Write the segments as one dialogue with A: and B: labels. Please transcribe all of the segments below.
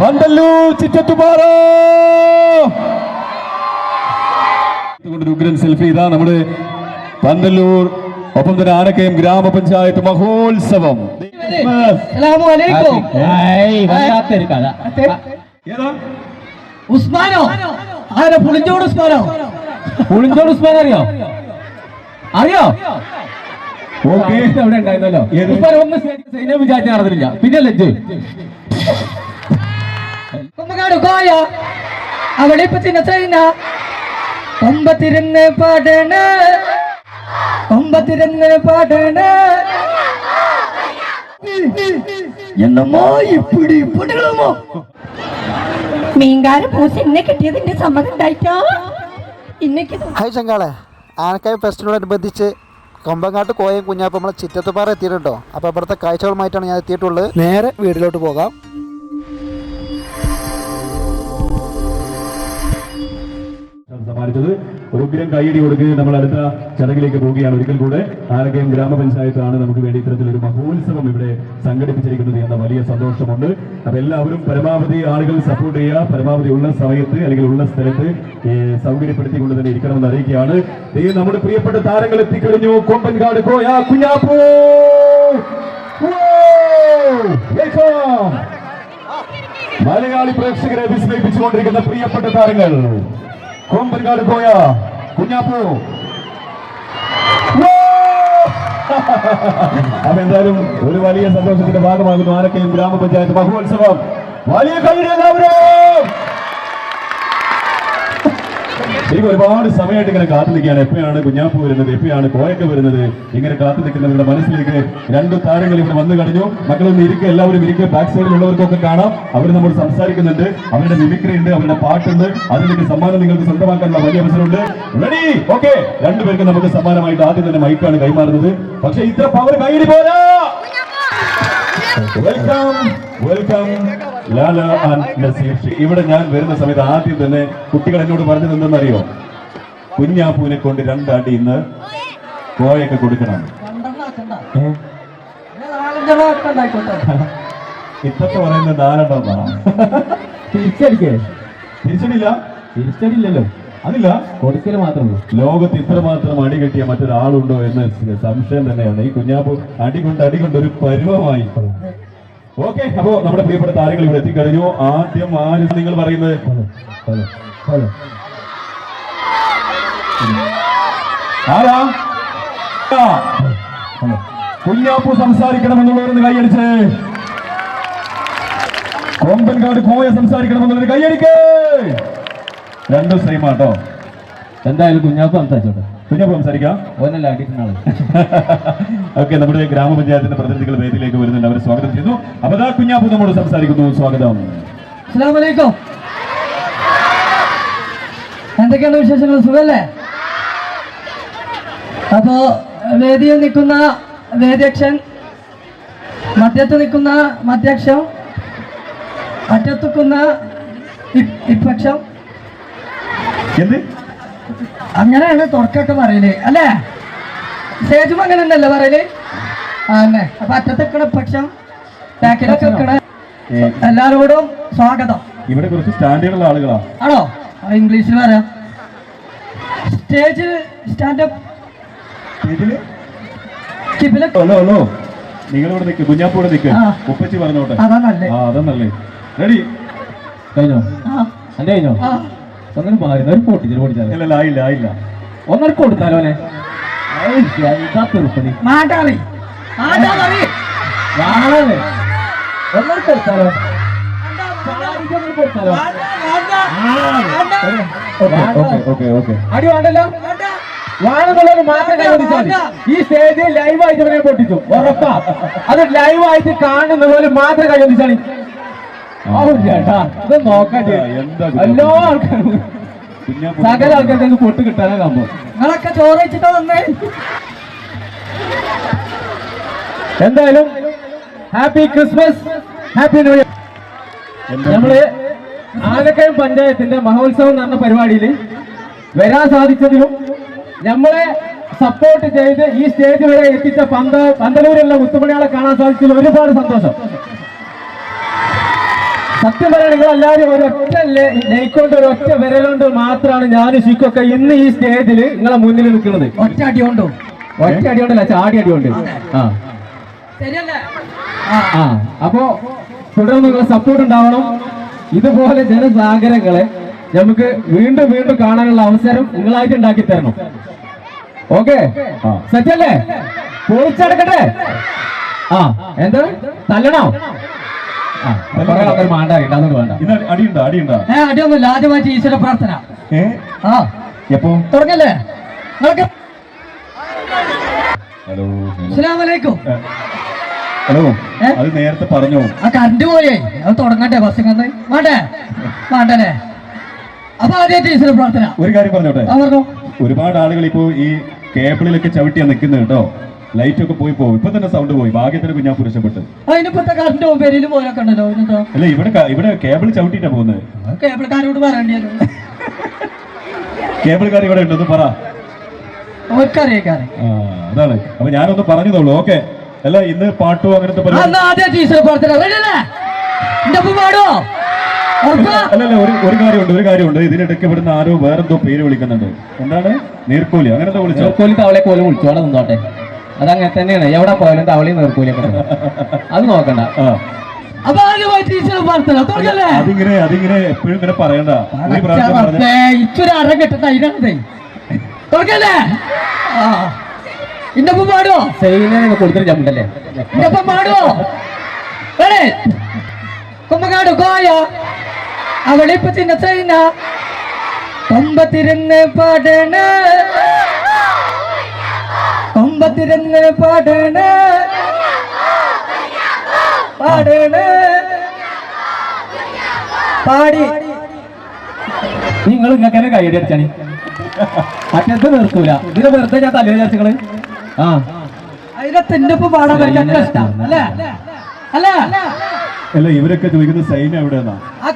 A: പന്തല്ലൂർ ചിറ്റത്തുപാറ ഒരു ഉഗ്രൻ സെൽഫി ഇതാ നമ്മുടെ പന്തല്ലൂർ ഒപ്പം തന്നെ ആനക്കയം ഗ്രാമപഞ്ചായത്ത് മഹോത്സവം.
B: ഉസ്മാനോ? ആരെ പുളിഞ്ചോട് ഉസ്മാനോ?
C: പുളിഞ്ചോട് ഉസ്മാൻ അറിയോ? അറിയോ? അവിടെ ഉണ്ടായിരുന്നല്ലോ? ഉസ്മാൻ ഒന്ന് സൈന്യം വിചാരിച്ച് നടന്നില്ല പിന്നെ ലജ്ജ്
B: കുമ്പകാട് കോയ അവിടെ ഇപ്പൊ ചിന്ന ഒമ്പത്തിരുന്ന് പാടണ. ഒമ്പത്തിരുന്ന് പാടണ. എന്നമ്മോ ഇപ്പിടി ഇപ്പിടുമോ
D: മീൻകാരൻ പൂസ് എന്നെ കിട്ടിയതിന്റെ സമ്മതം ഉണ്ടായിട്ടോ? ഇന്നേക്ക്
E: ഹായ് ചങ്കാളെ ആനക്കായ ഫെസ്റ്റിനോടനുബന്ധിച്ച് കൊമ്പങ്ങാട്ട് കോയം കുഞ്ഞാപ്പം നമ്മളെ ചിറ്റത്തുപാറ എത്തിയിട്ടുണ്ടോ? അപ്പോൾ ഇവിടുത്തെ കാഴ്ചകളുമായിട്ടാണ് ഞാൻ എത്തിയിട്ടുള്ളത്. നേരെ വീട്ടിലോട്ട് പോകാം.
A: സമ്മാനിച്ചത് ഒരു ഉഗ്രം കൈയടി കൊടുക്കുകയും നമ്മൾ അടുത്ത ചടങ്ങിലേക്ക് പോവുകയാണ്. ഒരിക്കൽ കൂടെ ആനക്കയം ഗ്രാമപഞ്ചായത്താണ് നമുക്ക് വേണ്ടി ഇത്തരത്തിലൊരു മഹോത്സവം ഇവിടെ സംഘടിപ്പിച്ചിരിക്കുന്നത് എന്ന വലിയ സന്തോഷമുണ്ട്. അപ്പൊ എല്ലാവരും പരമാവധി ആളുകൾ സപ്പോർട്ട് ചെയ്യുക. പരമാവധി ഉള്ള സമയത്ത് അല്ലെങ്കിൽ ഉള്ള സ്ഥലത്ത് സൗകര്യപ്പെടുത്തിക്കൊണ്ട് തന്നെ ഇരിക്കണമെന്ന് അറിയിക്കുകയാണ്. നമ്മുടെ പ്രിയപ്പെട്ട താരങ്ങൾ എത്തിക്കഴിഞ്ഞു. കൊമ്പൻകാട് കോയാ കുഞ്ഞാപ്പൂ. മലയാളി പ്രേക്ഷകരെ വിസ്മയിപ്പിച്ചുകൊണ്ടിരിക്കുന്ന പ്രിയപ്പെട്ട താരങ്ങൾ. കൊമ്പൻകാട് പോയ കുഞ്ഞാപ്പു അതെന്തായാലും ഒരു വലിയ സന്തോഷത്തിന്റെ ഭാഗമാകുന്നു. ആരൊക്കെയും ഗ്രാമപഞ്ചായത്ത് മഹോത്സവം. വലിയ കൈ എല്ലാവരും എനിക്ക് ഒരുപാട് സമയമായിട്ട് ഇങ്ങനെ കാത്തു നിൽക്കുകയാണ്. എപ്പോഴാണ് കുഞ്ഞാപ്പ് വരുന്നത്? എപ്പോഴാണ് കോയൊക്കെ വരുന്നത്? ഇങ്ങനെ കാത്തു നിൽക്കുന്നവരുടെ മനസ്സിലേക്ക് രണ്ട് താരങ്ങൾ ഇവിടെ വന്നു കഴിഞ്ഞു. മക്കളൊന്ന് ഇരിക്കുക എല്ലാവരും ഇരിക്കുക ബാക്ക് സൈഡിലുള്ളവർക്കൊക്കെ കാണാം. അവർ നമ്മൾ സംസാരിക്കുന്നുണ്ട്. അവരുടെ മിമിക്രി ഉണ്ട് അവരുടെ പാട്ടുണ്ട്. അതിലേക്ക് സമ്മാനം നിങ്ങൾക്ക് സ്വന്തമാക്കാനുള്ള വലിയ അവസരമുണ്ട്. റെഡി ഓക്കെ രണ്ടുപേർക്ക് നമുക്ക് സമ്മാനമായിട്ട് ആദ്യം തന്നെ മൈക്കാണ് കൈമാറുന്നത്. പക്ഷേ ഇത്ര പവർ കൈയിടി പോരാ. Welcome welcome Lala and Naseer ഷേ. ഇവിടെ ഞാൻ വരുന്ന സമയത്ത് ആദ്യം തന്നെ കുട്ടികൾ എന്നോട് പറഞ്ഞത് എന്തെന്നറിയോ? കുഞ്ഞാപ്പൂവിനെ കൊണ്ട് രണ്ടടി ഇന്ന് കോയൊക്കെ കൊടുക്കണം? ഇത്തത്തെ പറയുന്നത് നാലെണ്ണം
C: തിരിച്ചടിക്കേ.
A: തിരിച്ചടില്ല
C: തിരിച്ചടിയില്ലല്ലോ.
A: അതില്ല?
C: കൊടുക്കൽ മാത്രമേ
A: ലോകത്ത് ഇത്രമാത്രം അടി കെട്ടിയ മറ്റൊരാളുണ്ടോ എന്ന് സംശയം തന്നെയാണ്. ഈ കുഞ്ഞാപ്പൂ അടി കൊണ്ട് അടി കൊണ്ട് ഒരു പരുവമായി. ഓക്കെ അപ്പോ നമ്മുടെ പ്രിയപ്പെട്ട താരങ്ങൾ ഇവിടെ എത്തിക്കഴിഞ്ഞു. ആദ്യം ആര് നിങ്ങൾ പറയുന്നത്? ആരാ. കുഞ്ഞാപ്പു സംസാരിക്കണമെന്നുള്ളവരൊന്ന് കൈയടിച്ച്. കൊമ്പൻകാട് കോയ സംസാരിക്കണമെന്നുള്ളവർ കൈയടിക്ക്. രണ്ടും ആട്ടോ
C: എന്തായാലും കുഞ്ഞാപ്പ് സംസാരിച്ചോട്ടെ.
A: കുഞ്ഞാപ്പു സംസാരിക്കാം.
C: ഓനല്ല അടിക്കുന്ന
A: ഓക്കെ നമ്മുടെ ഗ്രാമപഞ്ചായത്തിന്റെ പ്രതിനിധികൾ വേദിയിലേക്ക് വരുന്നുണ്ട്. അവരെ സ്വാഗതം ചെയ്യുന്നു. അബദാ കുഞ്ഞാപ്പു നമ്മോട് സംസാരിക്കുന്നു. സ്വാഗതം.
B: അസ്സലാമു അലൈക്കും എന്തൊക്കെയാണ് വിശേഷങ്ങൾ? സുഖല്ലേ? അപ്പോ വേദിയിൽ നിൽക്കുന്ന വേദ്യക്ഷൻ മധ്യത്ത് നിൽക്കുന്ന മധ്യക്ഷം അറ്റത്തുക്കുന്ന ഇപ്പക്ഷം.
A: എന്ത്?
B: അങ്ങനെയാണ് തുറക്കൊക്കെ പറയൽ അല്ലേ? സ്റ്റേജും അങ്ങനെ ഉണ്ടല്ലോ പറയൽ? അന്നെ അപ്പൊ അറ്റത്തെക്കണ പക്ഷം ബാക്കിലൊക്കെ എല്ലാരോടും സ്വാഗതം.
A: ഇവിടെ കുറച്ച് സ്റ്റാൻഡേർഡുള്ള ആളുകളാ.
B: ആണോ? ഇംഗ്ലീഷിൽ പറയാം. സ്റ്റേജ് സ്റ്റാൻഡപ്പ്
A: ഹലോ ഹലോ നിങ്ങൾ ഇവിടെ നിൽക്കും കുഞ്ഞാപ്പൂടെ നിൽക്കും ഉപ്പച്ചി പറഞ്ഞോട്ടെ.
B: അതാ നല്ലേ.
A: റെഡി
C: കഴിഞ്ഞോ? എന്റെ കഴിഞ്ഞോ? ഒന്നൊരു മാറി ഒരു പൊട്ടിച്ചാൽ പൊട്ടിച്ചാലോ
A: ഇല്ല ആയില്ല ആയില്ല.
C: ഒന്നര കൊടുത്താലോ അല്ലെ? ഒന്നര കൊടുത്താലോ അടി വേണ്ടല്ലോ വാണെന്നുള്ളത് മാത്രം കൈവരിച്ചാൽ ഈ സ്റ്റേജ് ലൈവായിട്ട് ഇവരെ പൊട്ടിച്ചു ഉറപ്പാ. അത് ലൈവായിട്ട് കാണുന്നതുപോലെ മാത്രം കൈവരിച്ചാൽ ചേട്ടാ. ഇത് നോക്കട്ടെ? എല്ലാ ആൾക്കാരും സകല ആൾക്കാർക്ക് പൊട്ട് കിട്ടാനാ കമ്പം
B: നിങ്ങളൊക്കെ ചോറ് വെച്ചിട്ടാ വന്നേ.
C: എന്തായാലും happy Christmas happy new
A: year?
C: നമ്മൾ ആലക്കയം പഞ്ചായത്തിന്റെ മഹോത്സവം നടന്ന പരിപാടിയിൽ വരാൻ സാധിച്ചതിലും നമ്മളെ സപ്പോർട്ട് ചെയ്ത് ഈ സ്റ്റേജ് വരെ എത്തിച്ച പന്ത പന്തലൂരിലുള്ള മുത്തുമണികളെ കാണാൻ സാധിച്ചതിൽ ഒരുപാട് സന്തോഷം. സത്യം പറയാൻ നിങ്ങൾ എല്ലാവരും ഒരൊറ്റ നെയ്ക്കൊണ്ട് ഒരൊറ്റ വിരലുകൊണ്ട് മാത്രമാണ് ഞാൻ ശിക്കൊക്കെ ഇന്ന് ഈ സ്റ്റേജിൽ നിങ്ങളെ മുന്നിൽ നിൽക്കുന്നത്.
B: ഒറ്റ അടി കൊണ്ടോ
C: ഒറ്റ അടി കൊണ്ടല്ല ചാടി അടി കൊണ്ട് ആ. അപ്പോ തുടർന്ന് നിങ്ങളെ സപ്പോർട്ട് ഉണ്ടാവണം. ഇതുപോലെ ജനസാഗരങ്ങളെ നമുക്ക് വീണ്ടും വീണ്ടും കാണാനുള്ള അവസരം നിങ്ങളായിട്ട് ഉണ്ടാക്കി തരണം. ഓക്കെ. സെറ്റല്ലേ പൊളിച്ചടക്കട്ടെ? ആ. എന്താ തല്ലണോ?
A: അടിയുണ്ടോ? അടിയുണ്ടോ?
B: ഏ അടിയൊന്നുമില്ല. ആദ്യമായിട്ട് ഈശ്വര പ്രാർത്ഥന. ആ.
A: എപ്പോ?
B: തുടങ്ങല്ലേ?
A: ഹലോ
B: അസ്സലാമലൈക്കും.
A: ഹലോ? അത് നേരത്തെ പറഞ്ഞു?
B: ആ കറണ്ട് പോയേ. അത് തുടങ്ങട്ടെ ബസ് വേണ്ടേ വേണ്ടല്ലേ അപ്പൊ ആദ്യമായിട്ട് ഈശ്വര പ്രാർത്ഥന.
A: ഒരു കാര്യം പറഞ്ഞോട്ടെ? ഒരുപാട് ആളുകൾ ഇപ്പോ ഈ കേബിളിലൊക്കെ ചവിട്ടിയാ നിൽക്കുന്നത് കേട്ടോ. ലൈറ്റ് ഒക്കെ പോയി പോകും. ഇപ്പൊ തന്നെ സൗണ്ട് പോയി. ഭാഗ്യത്തിന് കുഞ്ഞാ പുരുഷപ്പെട്ട്
B: അതിനിപ്പത്തെ കറണ്ട് പേരിൽ പോലൊക്കെ ഉണ്ടല്ലോ ഇതിനെന്തോ
A: അല്ല ഇവിടെ ഇവിടെ കേബിൾ ചവിട്ടിട്ടാ പോകുന്നത്
B: കേബിൾക്കാരോട് പറയേണ്ടി വരും
A: കേബിൾക്കാർ ഇവിടെ ഉണ്ടെന്ന് പറ. അതാണ്. അപ്പൊ ഞാനൊന്ന് പറഞ്ഞതോളൂ ഓക്കെ. അല്ല ഇന്ന് പാട്ടോ അങ്ങനത്തെ? അല്ലല്ല ഒരു ഒരു കാര്യമുണ്ട് ഒരു കാര്യമുണ്ട്. ഇതിനിടയ്ക്ക് ഇവിടുന്ന് ആരോ വേറെന്തോ പേര് വിളിക്കുന്നുണ്ട്. എന്താണ്? നീർക്കോലി. അങ്ങനത്തെ വിളിച്ചോ?
C: നീർക്കോലി തവളെ കോലും വിളിച്ചോടെ നിന്നോട്ടെ. അതങ്ങനെ തന്നെയാണ്. എവിടെ പോയാലും തവളയും ഉണ്ട്. അത് നോക്കണ്ട.
A: അതിങ്ങനെ അതിങ്ങനെ എപ്പോഴും ഇങ്ങനെ പറയണ്ട.
B: ഇച്ചൊരു അര കെട്ടുന്ന അതിനാണതേ തുടങ്ങല്ലേ ആ. എന്റെ ഒപ്പം പാടുവോ?
C: സെയിലിനെ കൊടുത്തിട്ട് ചമ്മണ്ടല്ലേ?
B: എന്റെ ഒപ്പം പാടുവോ? വേണേ. കോയ. അവളിപ്പ ചിന്ന ചൈന കൊമ്പത്തിരുന്ന് പാടണ. കൊമ്പത്തിരുന്ന് പാടണ? പാടണ? പാടി.
C: നിങ്ങൾ ഇങ്ങനെ കൈയടി അടിച്ചാണ് മറ്റെന്ത് നിർത്തൂല ഇതിന് വെറുതെ ഞാൻ തലേ ചർച്ചകൾ ആ.
B: അതിനകത്ത് എന്റെ ഒപ്പം പാടാൻ പറ്റാത്ത ഇഷ്ടം അല്ലേ? അല്ല?
A: അല്ല? ഇവരൊക്കെ ചോദിക്കുന്ന സൈന എവിടെയാന്നാ?
B: ആ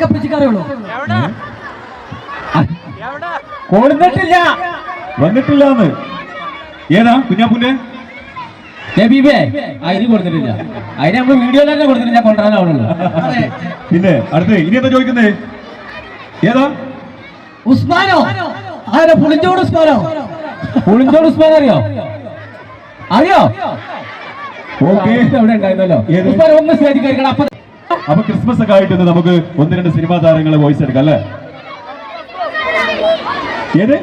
C: കൊടുത്തിട്ടില്ല
A: വന്നിട്ടില്ലാന്ന്. ഏതാ? കുഞ്ഞാപ്പൂന്റെ?
C: നബീബേ അതിന് കൊടുത്തിട്ടില്ല. അതിന് നമ്മൾ വീഡിയോയിലല്ലേ കൊടുത്തിട്ടില്ല കൊണ്ടുവരാനാവുള്ളൂ
A: പിന്നെ അടുത്ത് ഇനി എന്താ ചോദിക്കുന്നേ? ഏതാ?
B: ഉസ്മാനോ? ആരോ പുളിഞ്ചോട് ഉസ്മാനോ?
C: പുളിഞ്ചോട് ഉസ്മാൻ അറിയോ? അറിയോ?
A: ഓക്കെ.
C: എവിടെ ഉണ്ടായിരുന്നല്ലോ.
A: ഏത്?
C: ഉസ്മാൻ ഒന്ന് സ്റ്റേജിൽ കയറിക്കണം. അപ്പൊ
A: അപ്പൊ ക്രിസ്മസ് ഒക്കെ ആയിട്ട് നമുക്ക് ഒന്ന് രണ്ട് സിനിമാ താരങ്ങളെ വോയിസ് എടുക്കാം അല്ലേ? ഏത്?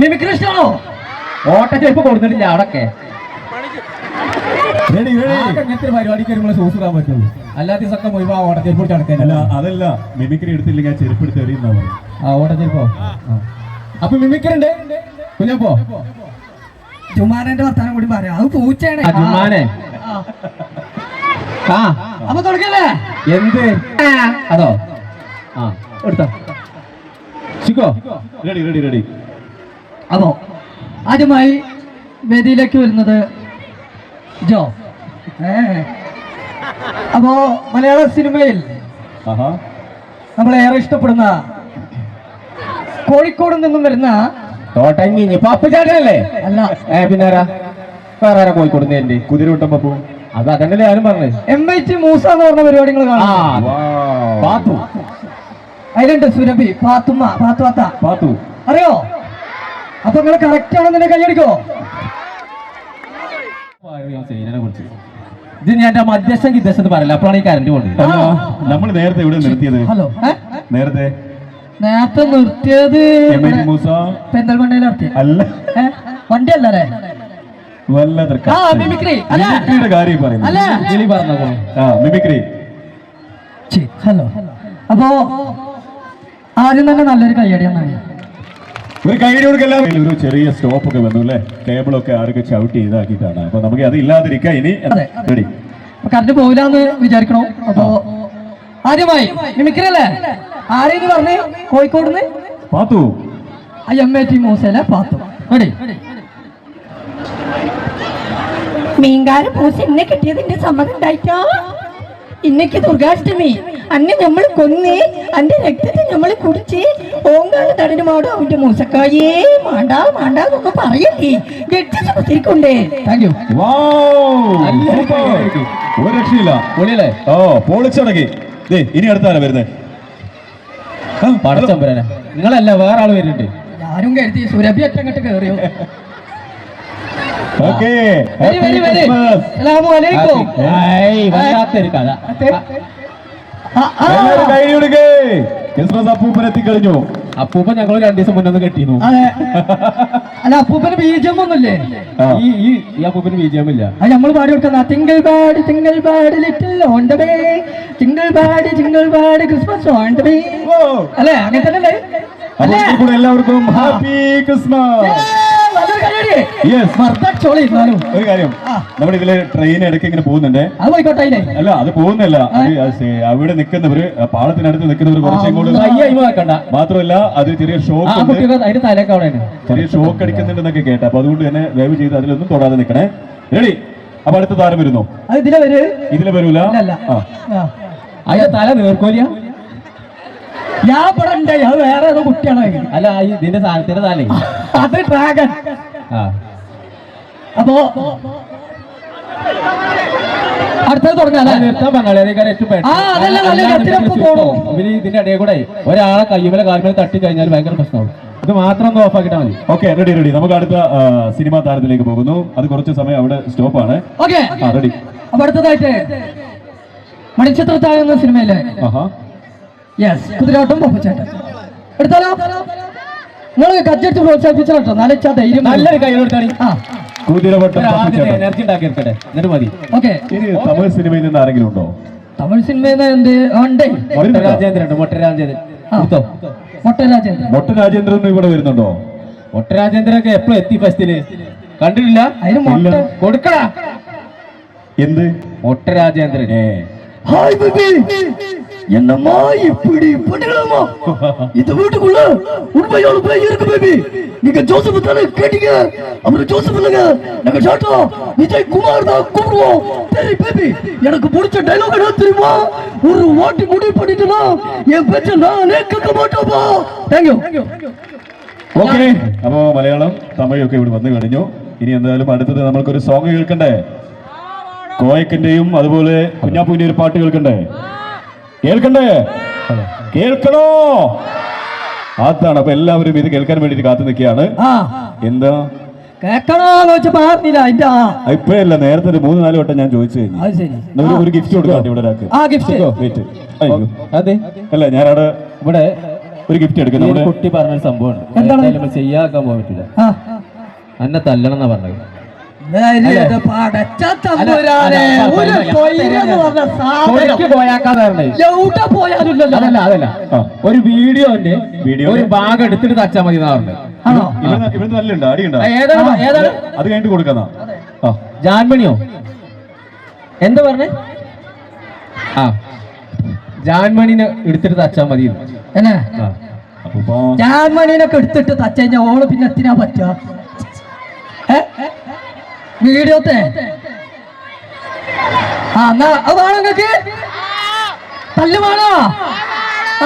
B: മിമിക്രിസ്റ്റാണോ
C: ഓട്ട ചെപ്പ് കൊടുത്തിട്ടില്ല അവിടൊക്കെ. പരിപാടിക്ക് സൂസ് ഇടാൻ പറ്റുള്ളൂ. അല്ലാത്ത
A: അതല്ല മിമിക്രി എടുത്തില്ലെങ്കിൽ ആ ചെരുപ്പ് എടുത്ത് എറിയുന്ന പറയും
C: ആ ഓട്ട ചെരുപ്പോ അപ്പൊ മിമിക്കറുണ്ട് കുഞ്ഞപ്പോ
B: ജുമാനന്റെ വർത്താനം കൂടി പറയാം. അത് പൂച്ചയാണ്.
C: ആ ജുമാനെ. ആ.
B: അപ്പൊ തുടങ്ങല്ലേ
C: എന്ത്? അതോ? ആ എടുത്തോ. ചിക്കോ
A: റെഡി റെഡി റെഡി.
B: അപ്പോ ആദ്യമായി വേദിയിലേക്ക് വരുന്നത് ജോ. അപ്പോ മലയാള സിനിമയിൽ
A: ആഹാ.
B: നമ്മളേറെ ഇഷ്ടപ്പെടുന്ന കോഴിക്കോട് നിന്നും വരുന്ന
C: തോട്ടങ്ങി പാപ്പച്ചാട്ടനല്ലേ
B: അല്ല.
C: ഏ പിന്നാരാ? വേറെ ആരാ കോഴിക്കോട് എന്റെ
A: കുതിരവിട്ടം പപ്പു
C: അത് അതന്നല്ലേ ഞാനും പറഞ്ഞത്
B: എം ഐ ടി മൂസ എന്ന് പറഞ്ഞ പരിപാടികൾ
C: പാത്തു.
B: അതിലുണ്ട് സുരഭി പാത്തുമ്മ പാത്തുവാത്ത.
A: പാത്തു.
B: അറിയോ? അപ്പൊ നിങ്ങൾ കറക്റ്റ് ആണെന്നെ കൈയടിക്കോ?
C: ഇത് ഞാൻ എന്റെ മധ്യസ്ഥം വിദ്യസ്ഥത്ത് പറയില്ല അപ്പോഴാണ് ഈ കറണ്ട് പോകുന്നത്
A: നമ്മൾ നേരത്തെ ഇവിടെ നിർത്തിയത്?
B: ഹലോ.
A: നേരത്തെ?
B: നേരത്തെ നിർത്തിയത് പെന്തൽമണ്ണയിൽ നിർത്തി.
A: അല്ല?
B: വണ്ടി അല്ലേ
A: വല്ല മിമിക്രിയുടെ കാര്യം ആ മിമിക്രി.
B: ഹലോ. അപ്പോ ആദ്യം തന്നെ നല്ലൊരു കയ്യടി എന്നാണ്.
A: ഒരു കൈയ്യടി കൊടുക്കല്ലാം? ഒരു ചെറിയ സ്റ്റോപ്പ് ഒക്കെ വന്നു അല്ലേ? ടേബിളൊക്കെ ആരൊക്കെ ചവിട്ടി ഇതാക്കിയിട്ടാണ് അപ്പൊ നമുക്ക് അത് ഇല്ലാതിരിക്കാം ഇനി. റെഡി
B: കറണ്ട് പോവില്ലാന്ന് വിചാരിക്കണോ? അപ്പോ ആദ്യമായി മിമിക്രല്ലേ ആരെന്ന് പറഞ്ഞ്? കോഴിക്കോട്
A: പാത്തു.
B: ആ എം എ ടി മൂസയിലെ പാത്തു. റെഡി
D: മീൻകാരൻ മൂസ എന്നെ കിട്ടിയതിന്റെ സമ്മതം ഉണ്ടായിട്ടോ? ഇന്നക്ക് ദുർഗാഷ്ടമി. അന്നെ നമ്മൾ കൊന്ന് അന്റെ രക്തത്തെ നമ്മൾ കുടിച്ച് ഓങ്കാല തടനുമാടും അവന്റെ മൂസക്കായേ. മാണ്ടാ മാണ്ടാ എന്നൊക്കെ പറയല്ലേ. ഗഡ്ജസ് കുത്തിരിക്കൊണ്ടേ
B: താങ്ക് യു
A: വൗ! സൂപ്പർ. ഒരു രക്ഷയില്ല.
C: പൊളിയല്ലേ?
A: ഓ പൊളിച്ചടക്കി ദേ ഇനി
C: പടച്ചമ്പരനെ. നിങ്ങളല്ല വേറെ ആൾ വരുന്നുണ്ട്.
B: ആരും കരുതി. സുരഭി അറ്റങ്ങട്ട് കയറിയോ
A: ഓക്കേ
B: വരി വരി വരി സലാമു അലൈക്കും
C: ഏയ്, വല്ലാത്തൊരു കഥ
B: ആ, ആ.
A: എല്ലാവരും കൈ കൊടുക്കേ ക്രിസ്മസ് അപ്പൂപ്പൻ എത്തിക്കഴിഞ്ഞു.
C: അപ്പൂപ്പൻ ഞങ്ങൾ രണ്ടു ദിവസം മുന്നേ കെട്ടിയിരുന്നു
B: അല്ല അപ്പൂപ്പന് ബീജം ഒന്നുമില്ലേ.
C: ഈ ഈ ഈ അപ്പൂപ്പന് ഇല്ല
B: അത് നമ്മൾ പാടി കൊടുക്കുന്ന തിങ്കൾ പാടി തിങ്കൾ പാടി ലിറ്റിൽ ഓൺ തിങ്കൾ പാടി തിങ്കൾ പാടി ക്രിസ്മസ് ഓൺ
A: ഓ.
B: അല്ലേ? അങ്ങനെ തന്നെ
A: എല്ലാവർക്കും ഹാപ്പി ക്രിസ്മസ്. ഒരു കാര്യം. നമ്മുടെ ഇതിലെ ട്രെയിൻ ഇടയ്ക്ക് ഇങ്ങനെ പോകുന്നുണ്ട്. അല്ല അത് പോകുന്നില്ല. അവിടെ നിൽക്കുന്നവര് പാളത്തിനടുത്ത് നിൽക്കുന്നവര് കുറച്ചും മാത്രമല്ല അത് ചെറിയ ഷോക്ക് ചെറിയ ഷോക്ക് അടിക്കുന്നുണ്ടെന്നൊക്കെ കേട്ട. അപ്പൊ അതുകൊണ്ട് തന്നെ ദയവ് ചെയ്ത് അതിലൊന്നും തൊടാതെ നിൽക്കണേ. റെഡി അപ്പൊ അടുത്ത താരം വരുന്നു.
B: ഇതിലെ വര്.
A: ഇതിൽ വരൂല.
C: അതിന്റെ തല നേർക്കോലിയ
B: ഞാൻ ഇവിടെ ഉണ്ട് അത് വേറെ ഏതോ കുട്ടിയാണ്.
C: അല്ല ഈ ഇതിന്റെ സാധനത്തിന്റെ താലേ.
B: അത് ഡ്രാഗൺ
C: ആ.
B: അപ്പോ അടുത്തത്
C: ഇതിന്റെ ഇടയിൽ കൂടെ ഒരാളെ കയ്യുമല കാൽമല തട്ടി കഴിഞ്ഞാൽ ഭയങ്കര പ്രശ്നമാവും. ഇത് മാത്രം ഒന്ന് ഓഫ് ആക്കിട്ടാ മതി.
A: ഓക്കെ റെഡി റെഡി നമുക്ക് അടുത്ത സിനിമാ താരത്തിലേക്ക് പോകുന്നു. അത് കുറച്ച് സമയം അവിടെ സ്റ്റോപ്പ് ആണ്.
B: ഓക്കെ
A: ആ റെഡി
B: അപ്പൊ അടുത്തതായിട്ട് മണിച്ചിത്രത്താഴ് എന്ന സിനിമയിലെ
A: ആഹാ.
B: യെസ് കുതിരാട്ടം പൊപ്പച്ചേട്ടൻ എടുത്താലോ നിങ്ങൾ കച്ചടിച്ച് പ്രോത്സാഹിപ്പിച്ചാൽ കേട്ടോ നല്ല ധൈര്യം
C: നല്ലൊരു കയ്യിലോട്ടാണ്
B: ആ.
A: കുതിരവട്ടം
C: എനർജി ഉണ്ടാക്കിയെടുക്കട്ടെ. എന്നിട്ട് മതി.
B: ഓക്കെ.
A: ഇനി തമിഴ് സിനിമയിൽ നിന്ന് ആരെങ്കിലും ഉണ്ടോ?
B: തമിഴ് സിനിമയിൽ എന്ത്? ഉണ്ട്.
C: രാജേന്ദ്രൻ മൊട്ട രാജേന്ദ്രൻ
A: മൊട്ട രാജേന്ദ്രൻ മൊട്ട വരുന്നുണ്ടോ?
C: മൊട്ട രാജേന്ദ്രനൊക്കെ എത്തി ഫസ്റ്റിൽ കണ്ടിട്ടില്ല?
B: അതിന് മൊട്ട
C: കൊടുക്കടാ.
A: എന്ത്?
C: മൊട്ട രാജേന്ദ്രൻ
B: ഹായ് என்னம்மா இப்படி பண்ணுங்களாமா இந்த வீட்டுக்குள்ள உண்மையான பேய் இருக்கு பேபி நீங்க ஜோசப் தானே கேட்டீங்க அவரு ஜோசப் இல்லைங்க நாங்க ஷாட்டா விஜய் குமார் தான் கூப்பிடுவோம் சரி பேபி எனக்கு பிடிச்ச டைலாக் என்ன தெரியுமா ஒரு வாட்டி முடிவு பண்ணிட்டுனா என் பேச்ச நானே கேட்க மாட்டோமா தேங்க்யூ
A: ഓക്കെ അപ്പോ മലയാളം തമിഴ് ഒക്കെ ഇവിടെ വന്നു കഴിഞ്ഞു ഇനി എന്തായാലും അടുത്തത് നമ്മൾക്കൊരു സോങ് കേൾക്കണ്ടേ കോയക്കിന്റെയും അതുപോലെ കുഞ്ഞാപ്പൂവിന്റെ ഒരു പാട്ട് കേൾക്കണ്ടേ കേൾക്കണ്ടേ? കേൾക്കണോ? അതാണ്. അപ്പൊ എല്ലാവരും ഇത് കേൾക്കാൻ വേണ്ടിട്ട് കാത്തു നിൽക്കുകയാണ്. എന്താ?
B: കേക്കണോന്ന് വെച്ച പറഞ്ഞില്ല അതിന്റെ
A: ഇപ്പഴല്ല. നേരത്തെ ഒരു മൂന്ന് നാല് വട്ടം ഞാൻ ചോദിച്ചു കഴിഞ്ഞു. ഒരു- ഗിഫ്റ്റ് കൊടുക്കാം ഇവിടെ ഒരാൾക്ക്.
B: ആ ഗിഫ്റ്റ്
C: അതെ.
A: അല്ല ഞാനവിടെ
C: ഇവിടെ
A: ഒരു ഗിഫ്റ്റ്
C: എടുക്കുന്നു.
A: നമ്മുടെ
C: കുട്ടി പറഞ്ഞൊരു സംഭവമാണ് ചെയ്യാക്കാൻ പോകാൻ പറ്റില്ല. എന്നെ തല്ലണം എന്നാ പറഞ്ഞത്.
B: ഒരു
C: വീഡിയോന്റെ? ഒരു ഭാഗം എടുത്തിട്ട് തച്ചാ മതി
A: നല്ലുണ്ടോ അടിയുണ്ടോ അത് കഴിഞ്ഞിട്ട് കൊടുക്കാന്നാ
C: ജാൻമണിയോ? എന്താ പറഞ്ഞേ? ആ. ജാൻമണിനെ എടുത്തിട്ട് തച്ചാ മതി. ജാൻമണിനൊക്കെ
B: എന്നെ എടുത്തിട്ട് തച്ച കഴിഞ്ഞാൽ ഓൾ പിന്നെ എത്തിനാ പറ്റുക? വീഡിയോത്തെ ആ എന്നാ അത് വേണോ നിങ്ങക്ക് തല്ല് വേണോ?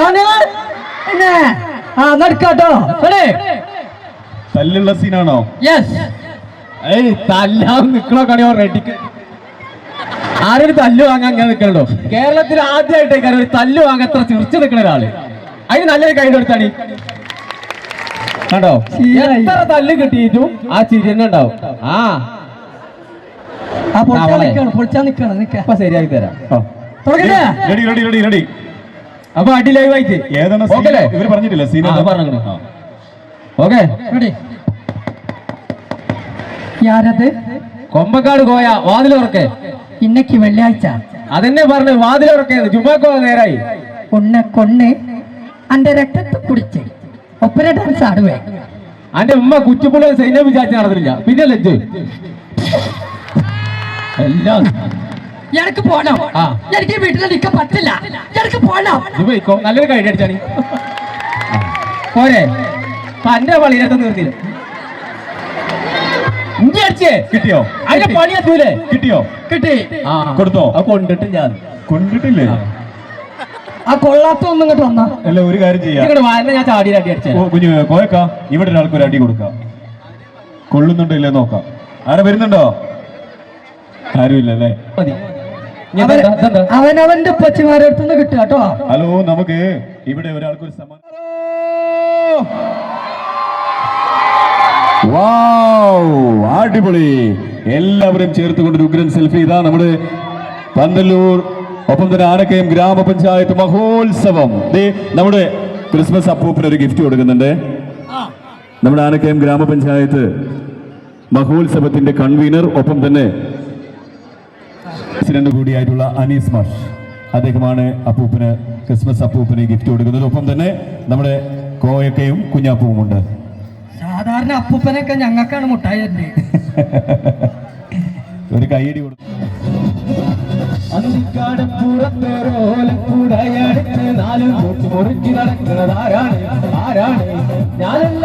B: ആണ് പിന്നെ ആ നടക്കാട്ടോ
A: തല്ലുള്ള സീനാണോ?
B: യെസ്
C: ഏയ് തല്ലാൻ നിക്കണോ കണിയോ റെഡിക്ക് ആരൊരു തല്ല് വാങ്ങാൻ അങ്ങനെ നിൽക്കണോ കേരളത്തിൽ ആദ്യമായിട്ടേക്കാണ് ഒരു തല്ല് വാങ്ങാൻ എത്ര ചിരിച്ചു നിൽക്കണ ഒരാൾ. അതിന് നല്ലൊരു കൈ കൊടുത്താണ് കണ്ടോ? എത്ര തല്ല് കിട്ടിയിട്ടും ആ ചിരി തന്നെ ഉണ്ടാവും. ആ അപ്പൊ ശരിയാക്കി തരാം.
A: Ready ready ready ready.
C: അപ്പൊ അടി ലൈവ് ആയിട്ട്.
A: ഏതാണ്
C: ഓക്കേ.
A: ഇവർ പറഞ്ഞിട്ടില്ല സീൻ
C: ആ, പറഞ്ഞു. ഓക്കെ.
B: റെഡി. യാരത്?
C: കൊമ്പക്കാട് കോയ വാതിലുറക്കെ.
B: ഇന്നക്ക് വെള്ളിയാഴ്ച.
C: അതെന്നെ പറഞ്ഞു വാതിലുറക്കെ. ചുമ്മാക്കോ നേരായി.
B: ഉണ്ണ കൊണ്ണ് അന്റെ രക്തത്തെ കുടിച്ച്. ഒപ്പര ഡാൻസ് ആടുവേ.
C: അന്റെ ഉമ്മ കുറ്റിപ്പുള്ള സൈന്യം വിചാരിച്ച് നടന്നില്ല പിന്നെ ലജ്ജ് എല്ലാം
B: എനിക്ക് പോണം. എനിക്ക് വീട്ടിൽ നിൽക്കാൻ പറ്റില്ല. എനിക്ക് പോണം.
C: പോയിക്കോ. നല്ലൊരു കൈ അടിച്ചാണ് പോരെ. തന്റെ അന്റെ പള്ളിയിലൊക്കെ നിർത്തില്ല
A: കിട്ടിയോ?
C: അതിന്റെ പണി എത്തൂലേ?
A: കിട്ടിയോ?
B: കിട്ടി.
C: ആ.
A: കൊടുത്തോ?
C: അത് കൊണ്ടിട്ട് ഞാൻ.
A: കൊണ്ടിട്ടില്ലേ?
B: ആ. കൊള്ളാത്ത ഒന്നും ഇങ്ങോട്ട് വന്നാ.
A: അല്ല ഒരു കാര്യം ചെയ്യാം.
C: ഇങ്ങോട്ട് വായന ഞാൻ ചാടി അടി അടിച്ചേ
A: ഓ, കുഞ്ഞു കോയക്ക ഇവിടെ ഒരാൾക്ക് ഒരു അടി കൊടുക്കാം. കൊള്ളുന്നുണ്ടോ ഇല്ലേ നോക്കാം. ആരെ വരുന്നുണ്ടോ?
C: മതി?
B: അവനവന്റെ പച്ചമാരെ അടുത്തുനിന്ന് കിട്ടുക കേട്ടോ.
A: ഹലോ നമുക്ക് ഇവിടെ ഒരാൾക്ക് ഒരു സമാ അടിപൊളി. എല്ലാവരും ചേർത്തുകൊണ്ട് ഒരു ഉഗ്രൻ സെൽഫി. ഇതാ നമ്മുടെ പന്തല്ലൂർ ഒപ്പം തന്നെ ആനക്കയം ഗ്രാമപഞ്ചായത്ത് മഹോത്സവം. ദേ നമ്മുടെ ക്രിസ്മസ് അപ്പൂപ്പിന് ഒരു ഗിഫ്റ്റ് കൊടുക്കുന്നുണ്ട്. നമ്മുടെ ആനക്കയം ഗ്രാമപഞ്ചായത്ത് മഹോത്സവത്തിന്റെ കൺവീനർ ഒപ്പം തന്നെ പ്രസിഡന്റ് കൂടിയായിട്ടുള്ള അനീസ് മാഷ്. അദ്ദേഹമാണ് അപ്പൂപ്പിന് ക്രിസ്മസ് അപ്പൂപ്പിന് ഗിഫ്റ്റ് കൊടുക്കുന്നത്. ഒപ്പം തന്നെ നമ്മുടെ കോയക്കയും കുഞ്ഞാപ്പൂവും ഉണ്ട്
B: സാധാരണ അപ്പൂപ്പനൊക്കെ ഞങ്ങൾക്കാണ് മുട്ടായി
A: ഒരു കൈയടി കൊടുത്തു
C: അന്തിക്കാടപ്പുറത്തോരോലപ്പുടയടുത്ത് നാലും മുറിച്ച് നടക്കുന്നത് ആരാണ്? ആരാണ്? ഞാനല്ല.